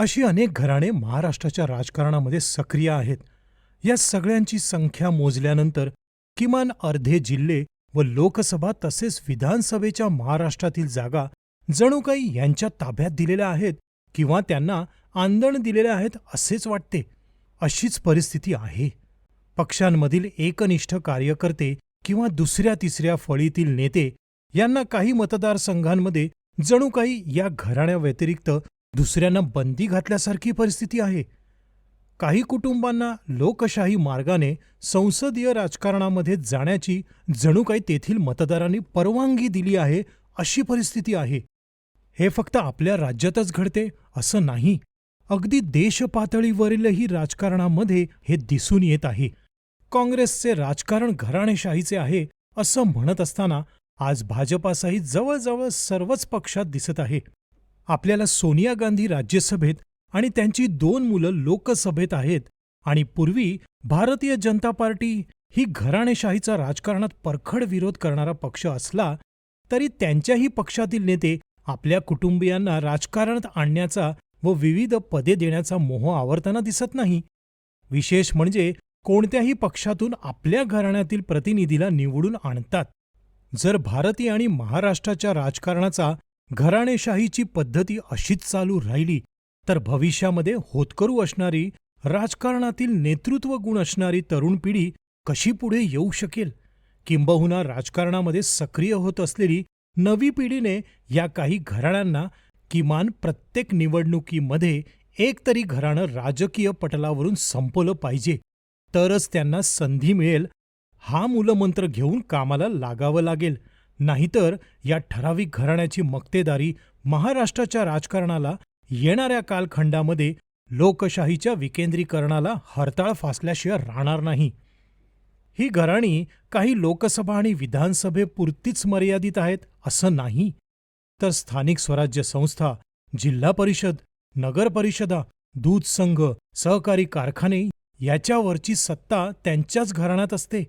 अशी अनेक घराणे महाराष्ट्राच्या राजकारणामध्ये सक्रिय आहेत. या सगळ्यांची संख्या मोजल्यानंतर किमान अर्धे जिल्हे व लोकसभा तसेच विधानसभेच्या महाराष्ट्रातील जागा जणू काही यांच्या ताब्यात दिलेल्या आहेत किंवा त्यांना आंदण दिलेल्या आहेत असेच वाटते. अशीच परिस्थिती आहे. पक्षांमधील एकनिष्ठ कार्यकर्ते किंवा दुसऱ्या तिसऱ्या फळीतील नेते यांना काही मतदारसंघांमध्ये जणू काही या घराण्याव्यतिरिक्त दुसऱ्यांना बंदी घातल्यासारखी परिस्थिती आहे. काही कुटुंबांना लोकशाही मार्गाने संसदीय राजकारणामध्ये जाण्याची जणू काही तेथील मतदारांनी परवानगी दिली आहे अशी परिस्थिती आहे. हे फक्त आपल्या राज्यातच घडते असं नाही. अगदी देशपातळीवरीलही राजकारणामध्ये हे दिसून येत आहे. काँग्रेसचे राजकारण घराणेशाहीचे आहे असं म्हणत असताना आज भाजपासहित जवळजवळ सर्वच पक्षात दिसत आहे. आपल्याला सोनिया गांधी राज्यसभेत आणि त्यांची दोन मुलं लोकसभेत आहेत आणि पूर्वी भारतीय जनता पार्टी ही घराणेशाहीचा राजकारणात परखड विरोध करणारा पक्ष असला तरी त्यांच्याही पक्षातील नेते आपल्या कुटुंबियांना राजकारणात आणण्याचा व विविध पदे देण्याचा मोह आवरताना दिसत नाही. विशेष म्हणजे कोणत्याही पक्षातून आपल्या घराण्यातील प्रतिनिधीला निवडून आणतात. जर भारतीय आणि महाराष्ट्राच्या राजकारणाचा घराणेशाहीची पद्धती अशीच चालू राहिली तर भविष्यामध्ये होतकरू असणारी राजकारणातील नेतृत्व गुण असणारी तरुण पिढी कशी पुढे येऊ शकेल? किंबहुना राजकारणामध्ये सक्रिय होत असलेली नवी पिढीने या काही घराण्यांना किमान प्रत्येक निवडणुकीमध्ये एक तरी घराणं राजकीय पटलावरून संपवलं पाहिजे तरच त्यांना संधी मिळेल हा मूलमंत्र घेऊन कामाला लागावं लागेल. नाहीतर या ठराविक घराण्याची मक्तेदारी महाराष्ट्राच्या राजकारणाला येणाऱ्या कालखंडामध्ये लोकशाहीच्या विकेंद्रीकरणाला हरताळ फासल्याशिवाय राहणार नाही. ही घराणी काही लोकसभा आणि विधानसभेपुरतीच मर्यादित आहेत असं नाही. तर स्थानिक स्वराज्य संस्था जिल्हा परिषद नगर परिषदा दूध संघ सहकारी कारखाने याच्यावरची सत्ता त्यांच्याच घराण्यात असते.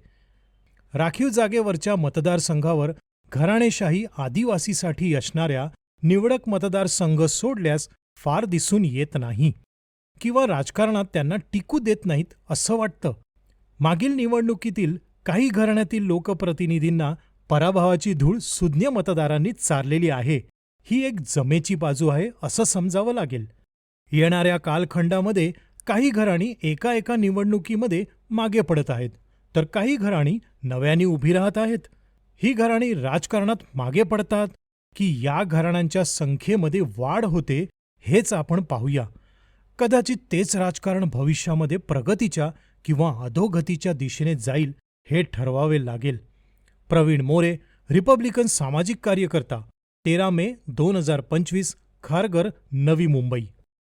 राखीव जागेवरच्या मतदारसंघावर घराणेशाही आदिवासीसाठी असणाऱ्या निवडक मतदारसंघ सोडल्यास फार दिसून येत नाही किंवा राजकारणात त्यांना टिकू देत नाहीत असं वाटतं. मागील निवडणुकीतील काही घराण्यातील लोकप्रतिनिधींना पराभवाची धूळ सुज्ञ मतदारांनी चारलेली आहे. ही एक जमेची बाजू आहे असं समजावं लागेल. येणाऱ्या कालखंडामध्ये काही घराणी एका एका निवडणुकीमध्ये मागे पडत आहेत. तर काही घराणी नव्याने उभी राहत आहेत. ही घराणी राजकारणात मागे पडतात की या घराण्यांच्या संख्येमध्ये वाढ होते हेच आपण पाहूया. कदाचित तेच राजकारण भविष्यामध्ये प्रगतीच्या किंवा अधोगतीच्या दिशेने जाईल हे ठरवावे लागेल. प्रवीण मोरे रिपब्लिकन सामाजिक कार्यकर्ता तेरा मे दोन हजार पंचवीस खारगर नवी मुंबई.